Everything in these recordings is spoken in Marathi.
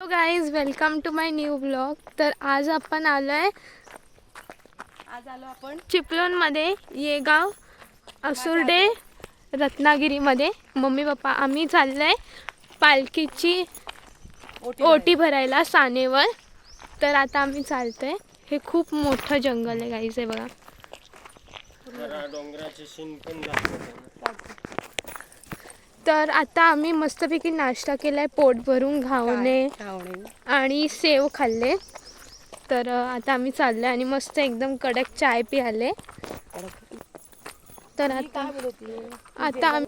Hello guys welcome to my new blog तर आज आपण आलो आहे आज आलो आपण चिपळूणमध्ये येगाव असुर्डे रत्नागिरीमध्ये. मम्मी पप्पा आम्ही चाललो आहे पालखीची ओटी भरायला. सानेवर. तर आता आम्ही चालतोय. हे खूप मोठं जंगल आहे गाईज आहे बघा. जरा डोंगराचे शिन पण दाखवत तर आता आम्ही मस्तपैकी नाश्ता केलाय पोट भरून घावणे आणि सेव खाल्ले. तर आता आम्ही चाललो आणि मस्त एकदम कडक चाय पियाले. तर आता आता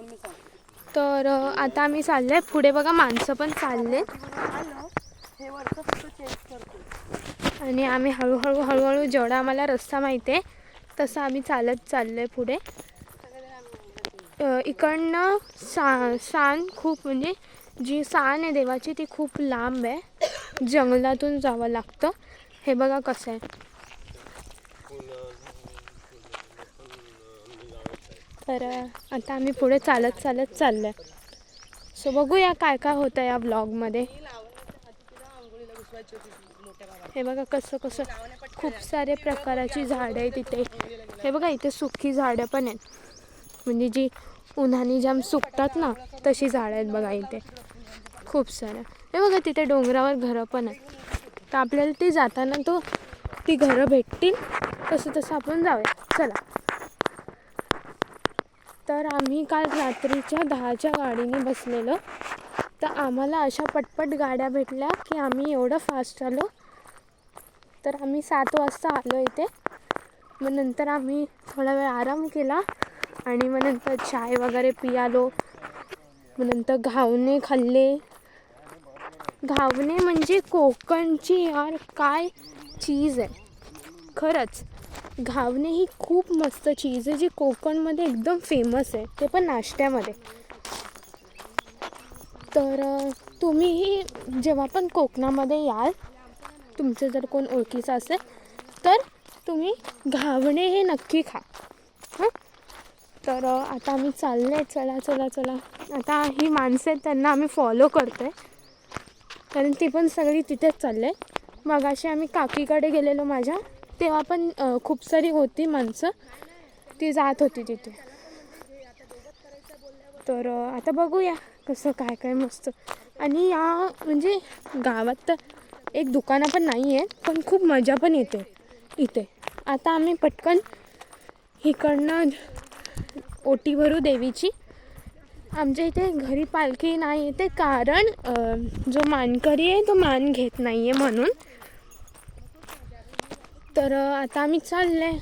तर आता आम्ही चाललोय. पुढे बघा माणसं पण चालले. हे आणि आम्ही हळूहळू हळूहळू जेवढा आम्हाला रस्ता माहिती आहे तसं आम्ही चालत चाललोय पुढे. अ, इकडनं सा सान खूप म्हणजे जी सान आहे देवाची ती खूप लांब आहे. जंगलातून जावं लागतं. हे बघा कसं आहे. तर आता आम्ही पुढे चालत चालत चाललोय. सो बघूया काय काय होतं या ब्लॉगमध्ये हे बघा कसं कसं खूप सारे प्रकाराची झाडं आहे तिथे हे बघा इथे सुकी झाडं पण आहेत. म्हणजे जी उन्हाने जाम सुकतात ना तशी झाडं आहेत बघा इथे. खूप साऱ्या हे बघा तिथे डोंगरावर घरं पण आहेत. तर आपल्याला ते जाताना तो ती घरं भेटतील. तसं तसं आपण जाऊया. चला. तर आम्ही काल रात्रीच्या दहाच्या गाडीने बसलेलो. तर आम्हाला अशा पटपट गाड्या भेटल्या की आम्ही एवढं फास्ट आलो. तर आम्ही सात वाजता आलो इथे. मग नंतर आम्ही थोडा वेळ आराम केला. आणि मग नंतर चाय वगैरे पियालो. मग नंतर घावणे खाल्ले. घावणे म्हणजे कोकणची यार काय चीज आहे. खरंच घावणे ही खूप मस्त चीज आहे जी कोकणमध्ये एकदम फेमस आहे ते पण नाश्त्यामध्ये. तर तुम्हीही जेव्हा पण कोकणामध्ये याल तुमचं जर कोण ओळखीचं असेल तर तुम्ही घावणे हे नक्की खा. तर आता आम्ही चाललो आहे चला चला चला. आता ही माणसं आहेत त्यांना आम्ही फॉलो करतो आहे कारण ती पण सगळी तिथेच चालले आहे मग अशी आम्ही काकीकडे गेलेलो माझ्या. तेव्हा पण खूप सारी होती माणसं. ती जात होती तिथे. तर आता बघूया कसं काय काय मस्त. आणि या म्हणजे गावात तर एक दुकानं पण नाही आहेत पण खूप मजा पण येते इथे. आता आम्ही पटकन इकडनं ओटी भरू देवीची. आमच्या इथे घरी पालखी नाही येते कारण जो मानकरी आहे तो मान घेत नाही आहे म्हणून. तर आता आम्ही चाललं आहे